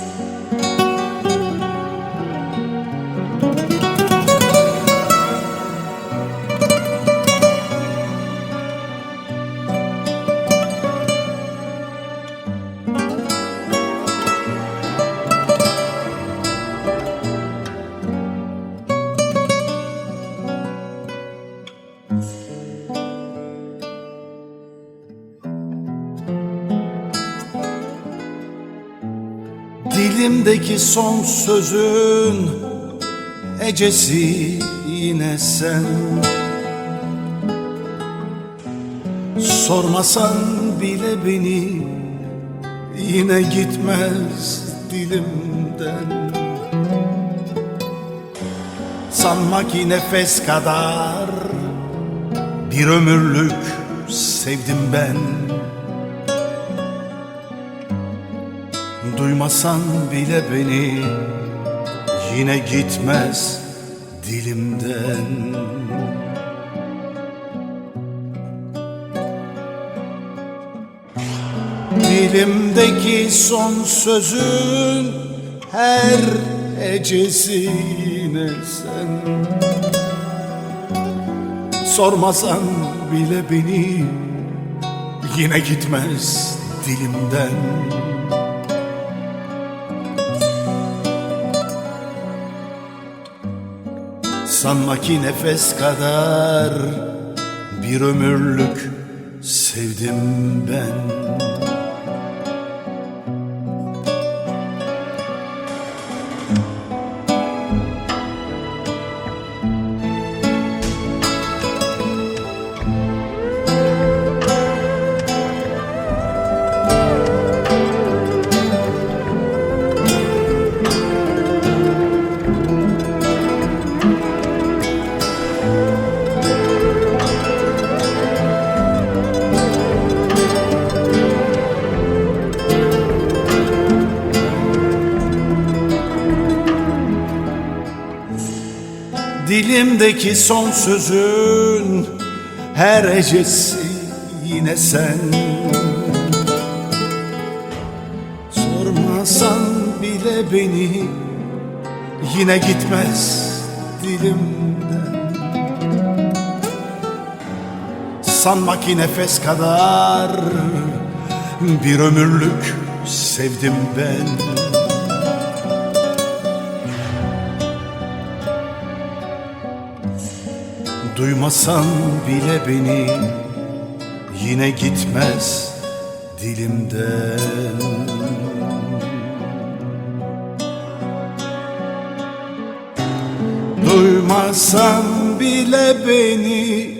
us. Dilimdeki son sözün Ecesi yine sen. Sormasan bile beni Yine gitmez dilimden. Sanma ki nefes kadar Bir ömürlük sevdim ben Duymasan bile beni Yine gitmez dilimden. Dilimdeki son sözün Her ecesi yine sen. Sormasan bile beni Yine gitmez dilimden Sanma ki nefes kadar bir ömürlük sevdim ben Dilimdeki son sözün her ecesi yine sen. Sormasan bile beni yine gitmez dilimden. Sanma ki nefes kadar bir ömürlük sevdim ben Duymasan bile beni yine gitmez dilimden. Duymasan bile beni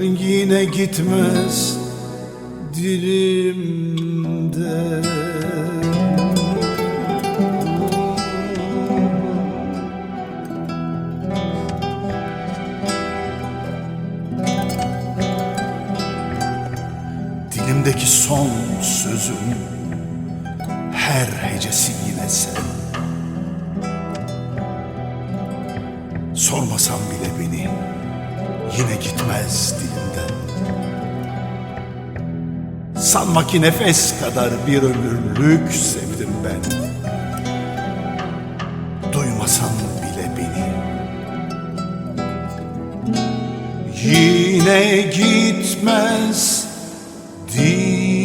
yine gitmez dilimden Dilimdeki son sözün her hecesi yine sen. Sormasan bile beni yine gitmez dilimden Sanma ki nefes kadar bir ömürlük sevdim ben. Duymasan bile beni. Yine gitmez dia.